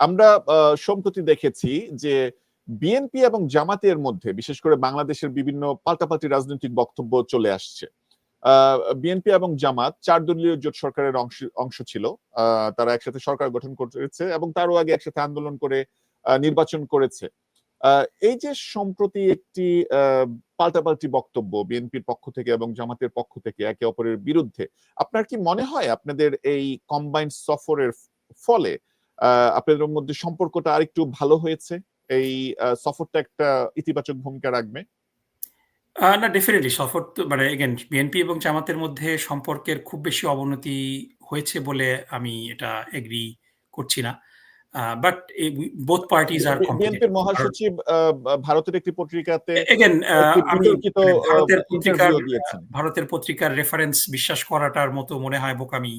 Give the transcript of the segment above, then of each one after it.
আমরা সম্প্রতি দেখেছি যে বিএনপি এবং জামাতের মধ্যে, বিশেষ করে বাংলাদেশের বিভিন্ন পাল্টাপাল্টি রাজনৈতিক বক্তব্য চলে আসছে। বিএনপি এবং জামাত চার দলীয় জোট সরকারের অংশ ছিল। তারা একসাথে সরকার গঠন করেছে এবং তারও আগে একসাথে আন্দোলন করে নির্বাচন করেছে। এই যে সম্প্রতি একটি পাল্টাপাল্টি বক্তব্য বিএনপির পক্ষ থেকে এবং জামাতের পক্ষ থেকে একে অপরের বিরুদ্ধে, আপনার কি মনে হয় আপনাদের এই কম্বাইন্ড সফরের ফলে আপনাদের মধ্যে সম্পর্কটা আরেকটু ভালো হয়েছে? এই সফরটা একটা ইতিবাচক ভূমিকা রাখবে? না ডেফিনেটলি সফর তো মানে এগেন বিএনপি এবং জামাতের মধ্যে সম্পর্কের খুব বেশি অবনতি হয়েছে বলে আমি এটা এগ্রি করছি না। বাট বোথ পার্টিজ আর বিএনপির মহাসচিব ভারতের একটি পত্রিকাতে এগেন আমি ভারতের পত্রিকার ভারতের পত্রিকার রেফারেন্স বিশ্বাস করাটার মতো মনে হয় বোকামি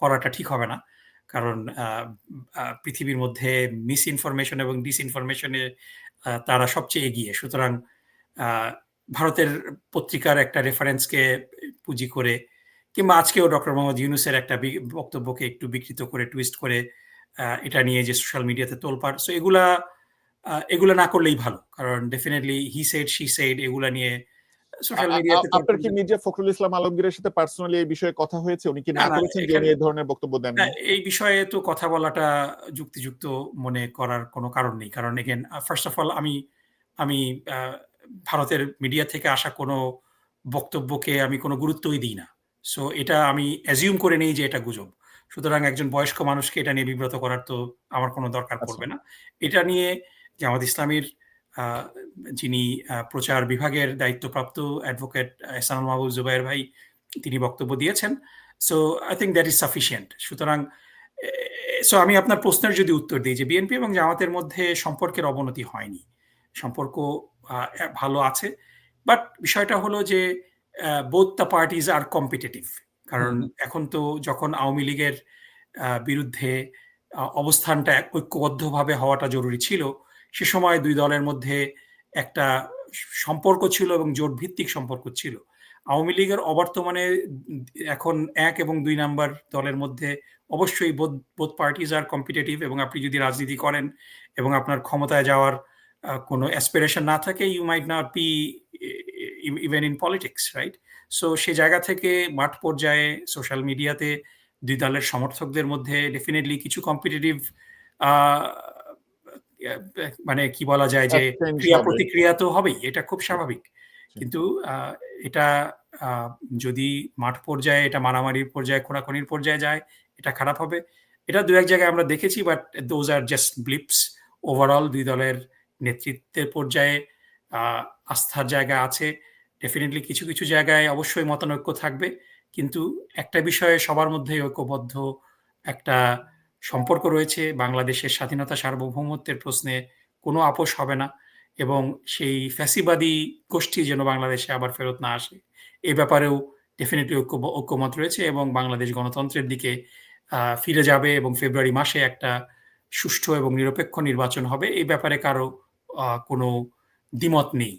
করাটা ঠিক হবে না। কারণ পৃথিবীর মধ্যে মিস ইনফরমেশন এবং ডিস ইনফরমেশনে তারা সবচেয়ে এগিয়ে। সুতরাং ভারতের পত্রিকার একটা রেফারেন্সকে পুঁজি করে কিংবা আজকেও ডক্টর মোহাম্মদ ইউনুসের একটা বক্তব্যকে একটু বিকৃত করে টুইস্ট করে এটা নিয়ে যে সোশ্যাল মিডিয়াতে তোলপাড়। সো এগুলা এগুলো না করলেই ভালো। কারণ definitely he said she said এগুলা নিয়ে সোশ্যাল মিডিয়াতে আপনার কি মির্জা ফখরুল ইসলাম আলমগীরের সাথে পার্সোনালি এই বিষয়ে কথা হয়েছে? উনি কি না করেছেন যে এই ধরনের বক্তব্য দেন এই বিষয়ে তো কথা বলাটা যুক্তিযুক্ত মনে করার কোনো কারণ নেই। কারণ এগেন ফার্স্ট অফ অল আমি আমি ভারতের মিডিয়া থেকে আসা কোনো বক্তব্যকে আমি কোনো গুরুত্বই দিই না। সো এটা আমি অ্যাজিউম করে নেই যে এটা গুজব। সুতরাং একজন বয়স্ক মানুষকে এটা নিয়ে বিব্রত করার তো আমার কোনো দরকার পড়বে না। এটা নিয়ে জামাত ইসলামীর যিনি প্রচার বিভাগের দায়িত্বপ্রাপ্ত অ্যাডভোকেট এসানুল মাহবুব জুবাইর ভাই তিনি বক্তব্য দিয়েছেন। So I think that is sufficient সুতরাং সো আমি আপনার প্রশ্নের যদি উত্তর দিই যে বিএনপি এবং জামাতের মধ্যে সম্পর্কের অবনতি হয়নি। সম্পর্ক ভালো আছে। বাট বিষয়টা হলো যে both the parties are competitive কারণ এখন তো যখন আওয়ামী লীগের বিরুদ্ধে অবস্থানটা ঐক্যবদ্ধভাবে হওয়াটা জরুরি ছিল সে সময় দুই দলের মধ্যে একটা সম্পর্ক ছিল এবং জোট ভিত্তিক সম্পর্ক ছিল। আওয়ামী লীগের অবর্তমানে এখন এক এবং দুই নাম্বার দলের মধ্যে অবশ্যই বোধ বোধ পার্টিজ আর কম্পিটিটিভ এবং আপনি যদি রাজনীতি করেন এবং আপনার ক্ষমতায় যাওয়ার কোনো অ্যাসপিরেশন না থাকে you might not be even in politics right so সে জায়গা থেকে মাঠ পর্যায়ে সোশ্যাল মিডিয়াতে দুই দলের সমর্থকদের মধ্যে ডেফিনেটলি কিছু কম্পিটিটিভ মানে কি বলা যায় যে ক্রিয়া প্রতিক্রিয়া তো হবেই এটা খুব স্বাভাবিক। কিন্তু এটা যদি মাঠ পর্যায়ে এটা মারামারির পর্যায়ে খোনাখনির পর্যায়ে যায় এটা খারাপ হবে। এটা দু এক জায়গায় আমরা দেখেছি but those are just blips overall দুই দলের নেতৃত্বের পর্যায়ে আস্থার জায়গা আছে। ডেফিনেটলি কিছু কিছু জায়গায় অবশ্যই মতানৈক্য থাকবে। কিন্তু একটা বিষয়ে সবার মধ্যে ঐক্যবদ্ধ একটা সম্পর্ক রয়েছে, বাংলাদেশের স্বাধীনতা সার্বভৌমত্বের প্রশ্নে কোনো আপোষ হবে না এবং সেই ফ্যাসিবাদী গোষ্ঠী যেন বাংলাদেশে আবার ফেরত না আসে। এ ব্যাপারেও ডেফিনেটলি ঐক্য, ঐক্যমত রয়েছে এবং বাংলাদেশ গণতন্ত্রের দিকে ফিরে যাবে এবং ফেব্রুয়ারি মাসে একটা সুষ্ঠু এবং নিরপেক্ষ নির্বাচন হবে। এই ব্যাপারে কারও কোনো দ্বিমত নেই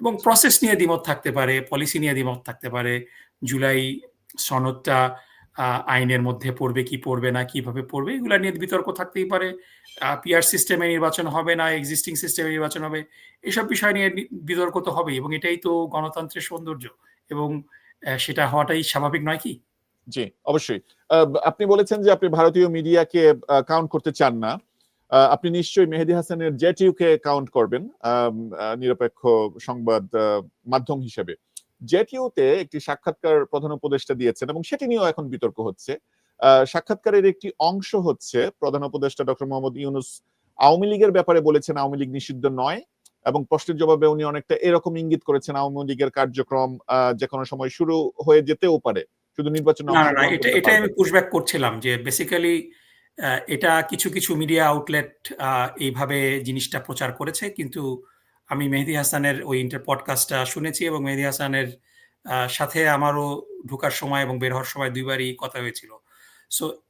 এবং প্রসেস নিয়ে দ্বিমত থাকতে পারে পলিসি নিয়ে দ্বিমত থাকতে পারে। জুলাই সনদটা আইনের মধ্যে পড়বে, কি পড়বে না, কীভাবে পড়বে, এগুলো নিয়ে বিতর্ক থাকতেই পারে। পিআর সিস্টেমে নির্বাচন হবে না এক্সিস্টিং সিস্টেমে নির্বাচন হবে, এসব বিষয় নিয়ে বিতর্ক তো হবেই এবং এটাই তো গণতন্ত্রের সৌন্দর্য এবং সেটা হওয়াটাই স্বাভাবিক, নয় কি? জি, অবশ্যই। আপনি বলেছেন যে আপনি ভারতীয় মিডিয়াকে কাউন্ট করতে চান না। আপনি নিশ্চয়ই মেহেদি হাসানের জেটিউকে কাউন্ট করবেন নিরপেক্ষ সংবাদ মাধ্যম হিসেবে। জেটিউতে একটি সাক্ষাৎকার প্রধান উপদেষ্টা দিয়েছেন এবং সেটি নিয়েও এখন বিতর্ক হচ্ছে। সাক্ষাৎকারের একটি অংশ হচ্ছে প্রধান উপদেষ্টা ডক্টর মোহাম্মদ ইউনুস আওয়ামী লীগের ব্যাপারে বলেছেন আওয়ামী লীগ নিষিদ্ধ নয় এবং প্রশ্নের জবাবে উনি অনেকটা এরকম ইঙ্গিত করেছেন আওয়ামী লীগের কার্যক্রম যে কোনো সময় শুরু হয়ে যেতেও পারে। শুধু নির্বাচন এটা এটা আমি পুশব্যাক করছিলাম যে বেসিক্যালি এটা কিছু কিছু মিডিয়া আউটলেট এইভাবে জিনিসটা প্রচার করেছে কিন্তু আমি মেহেদি হাসানের ওই ইন্টার পডকাস্টটা শুনেছি এবং মেহেদি হাসানের সাথে আমারও ঢুকার সময় এবং বের হওয়ার সময় দুইবারই কথা হয়েছিল। সো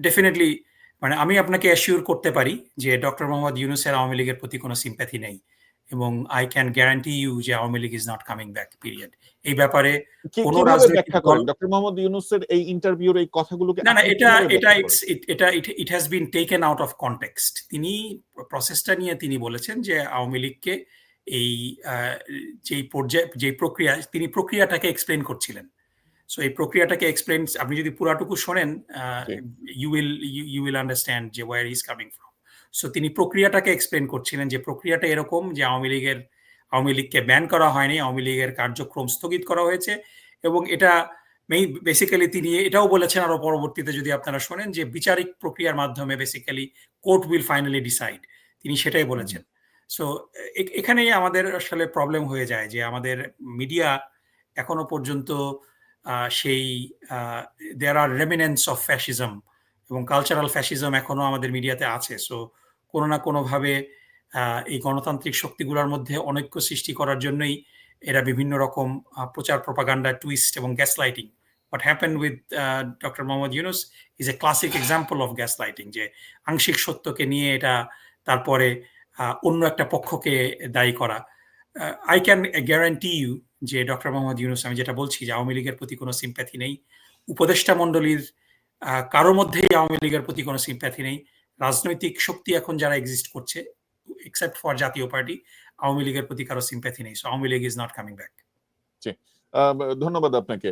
ডেফিনেটলি মানে আমি আপনাকে অ্যাসিওর করতে পারি যে ডক্টর মোহাম্মদ ইউনুসের আওয়ামী লীগের প্রতি কোনো সিম্প্যাথি নেই। এবং আই ক্যান গ্যারান্টি ইউ যে Awami League is not coming back period এই ব্যাপারে কোনো রাজনৈতিক দল- ডক্টর মোহাম্মদ ইউনুসের এই ইন্টারভিউর এই কথাগুলোকে না না এটা এটা? এটা it has been taken out of context তিনি প্রসেসটা নিয়ে তিনি বলেছেন যে আওয়ামী লীগকে এই যেই পর্যায়ে যেই প্রক্রিয়া তিনি প্রক্রিয়াটাকে এক্সপ্লেন করছিলেন। সো এই প্রক্রিয়াটাকে এক্সপ্লেন আপনি যদি পুরাটুকু শোনেন। You will you will understand যে where is coming from so তিনি প্রক্রিয়াটাকে এক্সপ্লেন করছিলেন যে প্রক্রিয়াটা এরকম যে আওয়ামী লীগের আওয়ামী লীগকে ব্যান করা হয়নি আওয়ামী লীগের কার্যক্রম স্থগিত করা হয়েছে এবং এটা বেসিক্যালি তিনি এটাও বলেছেন আরও পরবর্তীতে যদি আপনারা শোনেন যে বিচারিক প্রক্রিয়ার মাধ্যমে basically court will finally decide তিনি সেটাই বলেছেন। সো এখানেই আমাদের আসলে প্রবলেম হয়ে যায় যে আমাদের মিডিয়া এখনও পর্যন্ত সেই there are remnants of fascism এবং কালচারাল ফ্যাসিজম এখনও আমাদের মিডিয়াতে আছে। সো কোনো না কোনোভাবে এই গণতান্ত্রিক শক্তিগুলোর মধ্যে অনৈক্য সৃষ্টি করার জন্যই এরা বিভিন্ন রকম প্রচার প্রপাগান্ডা টুইস্ট এবং gaslighting what happen with doctor Mohammad Yunus is a classic example of gaslighting যে আংশিক সত্যকে নিয়ে এটা তারপরে অন্য একটা পক্ষকে দায়ী করা। আই ক্যান গ্যারান্টি ইউ যে ডক্টর মোহাম্মদ ইউনুস আমি যেটা বলছি যে আওয়ামী লীগের প্রতি কোনো সিম্প্যাথি নেই। উপদেষ্টা মণ্ডলীর কারোর মধ্যেই আওয়ামী লীগের প্রতি কোনো সিম্প্যাথি নেই। রাজনৈতিক শক্তি এখন যারা এক্সিস্ট করছে এক্সেপ্ট ফর জাতীয় পার্টি, আওয়ামী লীগের প্রতি কারও সিম্প্যাথি নেই। So Awami League is not coming back ধন্যবাদ আপনাকে।